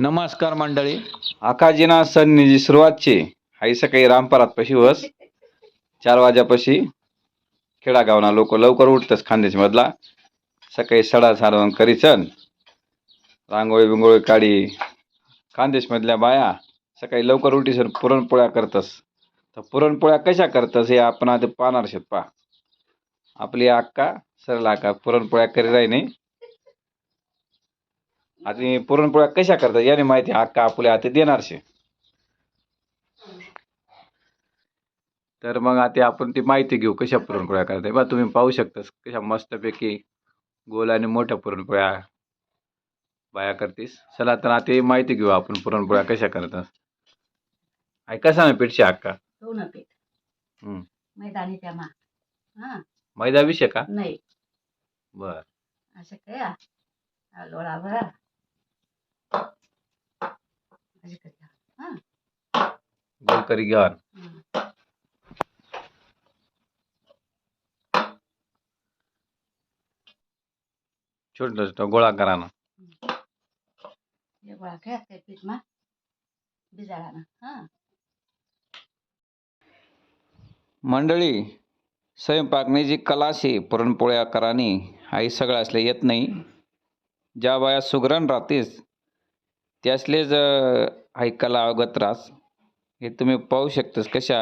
नमस्कार मंडळी. आकाजीना जी सुरुवातची. आई सकाळी रामपरात पशी वस. चार वाजापाशी खेडागावना लोक लवकर उठतस खानदेश मधला. सकाळी सडा सारवण करीसन. रांगोळी बिंगोळी काढी खानदेशमधल्या बाया सकाळी लवकर उठीसन पुरणपोळ्या करतस. तर पुरणपोळ्या कशा करतस हे आपण आधी पाहणार शेत पा आपली अक्का सरळ अक्का पुरणपोळ्या करी राही नाही आणि पुरणपोळ्या कशा करतात याने माहिती अक्का आपल्या हाती देणार शे. तर मग आता आपण ती माहिती घेऊ कशा पुरणपोळ्या करताय. बा तुम्ही पाहू शकता कशा मस्तपैकी गोल आणि मोठ्या पुरणपोळ्या बाया करतीस. चला तर आता ही माहिती घेऊ आपण पुरणपोळ्या कशा करतात. आहे कसा ना पीठशी अक्का. दोन पीठ हम्म. मैदानी त्यामा हा. मैदा विषय का? नाही. बर. असं काय? हा लोळा भरा असं करूया. करी घ्या. छोट छोट गोळा करा ना. गोळा काय ते पीठ मा. बिजाळा ना. हा. मंडळी स्वयंपाकनी जी कला शे पुरणपोळ्या करानी आई सगळं असले येत नाही. ज्या बाया सुगरण राहतीस त्यासलेच आई कला अवगत रास हे तुम्ही पाहू शकतास कशा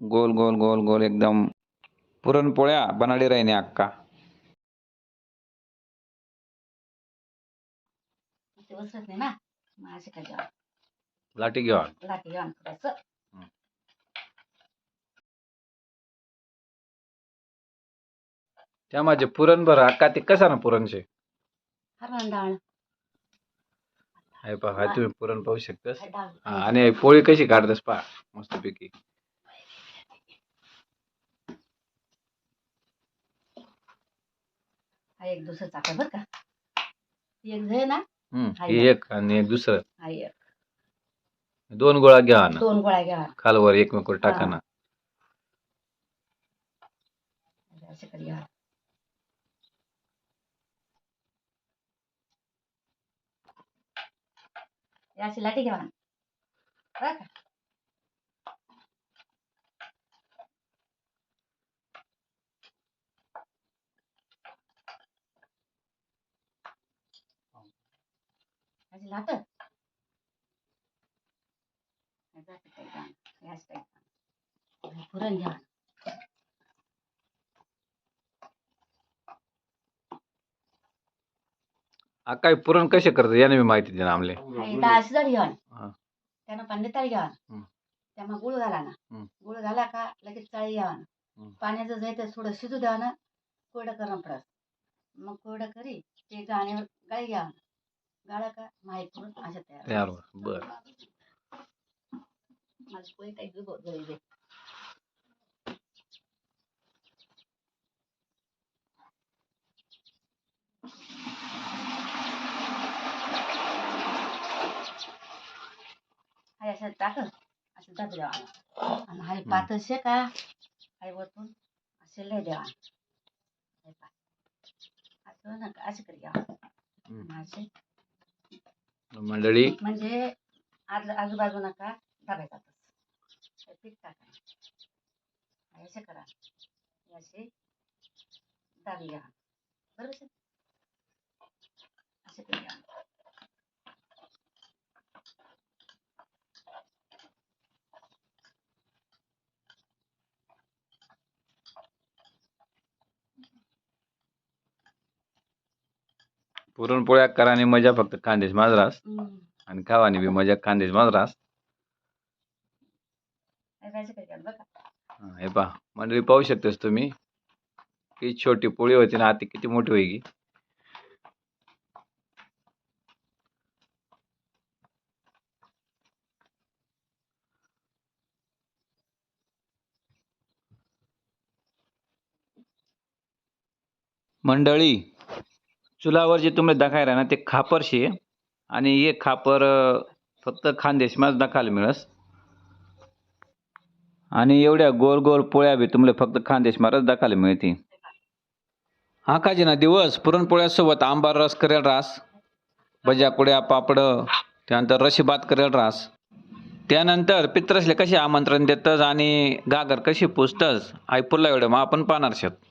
गोल गोल गोल गोल एकदम पुरणपोळ्या बनाडी राहिने अक्का. ते बसत नाही ना? मग असं काय जेवण? लाटी घ्या लाटी जेवण त्या माझे पुरण बरं अक्का ते कसा ना पुरणचे हरवण डाळ. आहे पहा हा तुम्ही पुरण पाहू शकतास. हा, आणि पोळी कशी काढतास पहा मस्तपैकी. हा एक दुसरं चाका बरं का. एक झे ना हम्म, ही. एक. आणि एक दुसरं. हा एक. दोन गोळा घ्या ना. दोन गोळ्या घ्या. खालवर एकमेकावर टाका ना. असं करूया अशी लाटी घ्या बरं का? अशी लाट. पुरण घ्या. हा काय पुरण कसे करतात? याने मी माहिती दे ना आमले. डाळ घेऊन हा. त्यानं पाणी तळी घ्यावा हम्म. त्यामुळे गुळ घाला ना. हम्म. गुळ घाला का लगेच चाळी घ्यावा ना हम्म. पाण्याचं जायचं थोडं शिजू द्यावा ना कोरडं करणं पडत मग कोरडं करी ते गाण्यावर गाळी घ्यावा ना गाळा का? माहीत करून अशा तयार. तयार हो. बर. माझी पोळी काही दुबो जळी दे असं टाकल? असं जात द्यावा आणि हाय पातळ शेका हाय वरतून असे लय द्यावा. असं नका असं करी हम्म. असे. मंडळी. म्हणजे आज आजूबाजू नका दाबायचा पीठ टाका असे करा. असे दाबी घ्या. बरोबर sir? असे करूया पुरणपोळ्या करानी मजा फक्त खानदेश माजरास. आणि खावानी बी मजा खानदेश माजरास. हे पहा मंडळी पाहू शकतास तुम्ही. किती छोटी पोळी होती ना आता किती मोठी होईगी. मंडळी चुलावर जे तुम्ही दाखायला ना ते खापर शे. आणि हे खापर फक्त खानदेशमाच दाखायला मिळस. आणि एवढ्या गोल गोल पोळ्या बी तुम्हाला फक्त खानदेशमारच दाखायला मिळतील हा काजी ना दिवस पुरणपोळ्यासोबत आंबा रस करेल रास. भज्या कुड्या पापड त्यानंतर रशीबात करेल रास. त्यानंतर पित्रसले कसे आमंत्रण देतस आणि गागर कशी पुसतस आई एवढं मग आपण पाहणार आहोत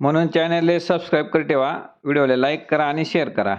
म्हणून चॅनलला सबस्क्राईब करी ठेवा. व्हिडिओला लाईक करा आणि शेअर करा.